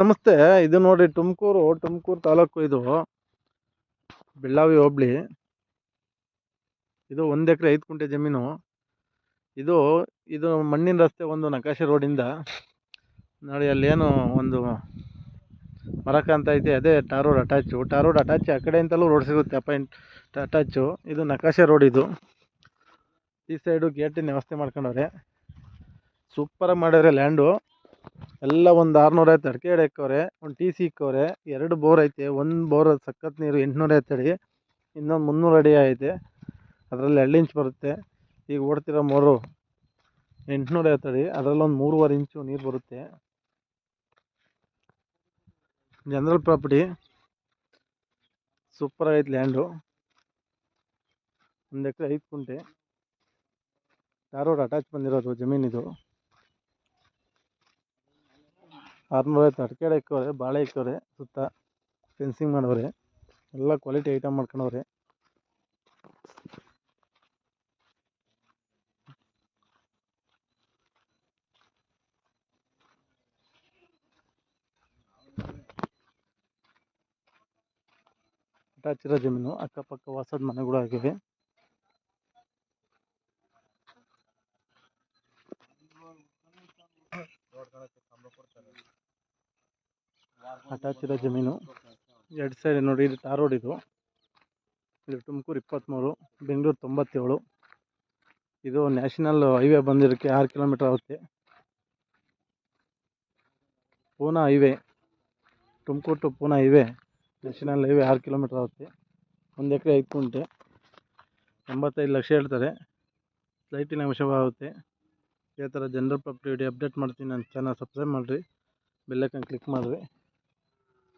ನಮಸ್ತೆ, ಇದು ನೋಡಿ ತುಮಕೂರು ತುಮಕೂರು ತಾಲೂಕು ಇದು ಬೆಳ್ಳಾವಿ ಹೋಬ್ಳಿ. ಇದು ಒಂದು ಎಕರೆ ಐದು ಕುಂಟೆ ಜಮೀನು. ಇದು ಇದು ಮಣ್ಣಿನ ರಸ್ತೆ ಒಂದು ನಕಾಶೆ ರೋಡಿಂದ. ನೋಡಿ, ಅಲ್ಲೇನು ಒಂದು ಮರ ಅಂತ ಐತೆ ಅದೇ tar road attach. Tar road attach ಆ ಕಡೆಯಿಂದಲೂ ರೋಡ್ ಸಿಗುತ್ತೆ ಅಪಾಯಿಂಟ್ ಅಟ್ಯಾಚು. ಇದು ನಕಾಶೆ ರೋಡ್ ಇದು. ಈ ಸೈಡು ಗೇಟಿನ ವ್ಯವಸ್ಥೆ ಮಾಡ್ಕೊಂಡವ್ರೆ. ಸೂಪರಾಗಿ ಮಾಡಿದ್ರೆ ಲ್ಯಾಂಡು. ಎಲ್ಲ ಒಂದು ಆರುನೂರ ಐವತ್ತು ಅಡಿಕೆ ಎಡೆ ಇಕ್ಕವ್ರೆ ಒಂದು ಟಿ ಸಿ ಇಕ್ಕವ್ರೆ, ಎರಡು ಬೋರ್ ಐತೆ, ಒಂದು ಬೋರ್ ಸಖತ್ ನೀರು ಎಂಟುನೂರ ಐವತ್ತು ಅಡಿ, ಇನ್ನೊಂದು ಮುನ್ನೂರು ಅಡಿ ಐತೆ, ಅದರಲ್ಲಿ ಎರಡು ಇಂಚ್ ಬರುತ್ತೆ, ಈಗ ಓಡ್ತಿರೋ ಮೋರು ಎಂಟುನೂರ ಐವತ್ತು ಅಡಿ ಅದರಲ್ಲೊಂದು ಮೂರುವರೆ ಇಂಚು ನೀರು ಬರುತ್ತೆ. ಜನರಲ್ ಪ್ರಾಪರ್ಟಿ ಸೂಪರ್ ಆಗೈತೆ ಲ್ಯಾಂಡು ಒಂದು ಎಕರೆ ಐದು ಕುಂಟೆ. ಯಾರೋ ಅಟ್ಯಾಚ್ ಬಂದಿರೋದು ಜಮೀನಿದು. ಆರುನೂರ ಐವತ್ತು ಅಡಿಕೆ ಗಿಡ ಇಕ್ಕವ್ರೆ ಬಾಳೆ ಇಕ್ಕವ್ರೆ ಸುತ್ತ ಫೆನ್ಸಿಂಗ್ ಮಾಡವ್ರೆ ಎಲ್ಲ ಕ್ವಾಲಿಟಿ ಐಟಮ್ ಮಾಡ್ಕೊಂಡವ್ರೆ. ಇರೋ ಜಮೀನು, ಅಕ್ಕಪಕ್ಕ ವಾಸದ ಮನೆಗಳು ಆಗಿವೆ ಅಟ್ಯಾಚ್ ಇರೋ ಜಮೀನು. ಎರಡು ಸೈಡ್ ನೋಡಿ, ಇದು ಟಾರ್ ರೋಡ್ ಇದು. ಇದು ತುಮಕೂರು ಇಪ್ಪತ್ತ್ಮೂರು ಬೆಂಗಳೂರು ತೊಂಬತ್ತೇಳು. ಇದು ನ್ಯಾಷನಲ್ ಹೈವೇ ಬಂದಿರೋಕ್ಕೆ ಆರು ಕಿಲೋಮೀಟ್ರ್ ಆಗುತ್ತೆ. Poona highway, Tumakuru to Poona highway, national highway ಆರು ಕಿಲೋಮೀಟ್ರ್ ಆಗುತ್ತೆ. ಒಂದು ಎಕರೆ ಐದು ಕುಂಟೆ. ಎಂಬತ್ತೈದು ಲಕ್ಷ ಹೇಳ್ತಾರೆ. ಫ್ಲೈಟಿನ ಅಂಶವಾಗುತ್ತೆ ಇದೇ ಥರ ಜನರಲ್ ಪ್ರಾಪರ್ಟಿ ಅಪ್ಡೇಟ್ ಮಾಡ್ತೀನಿ ನನ್ನ ಚಾನಲ್ ಸಬ್ಸ್ಕ್ರೈಬ್ ಮಾಡಿರಿ. ಬೆಲ್ಲೈಕನ್ ಕ್ಲಿಕ್ ಮಾಡಿರಿ.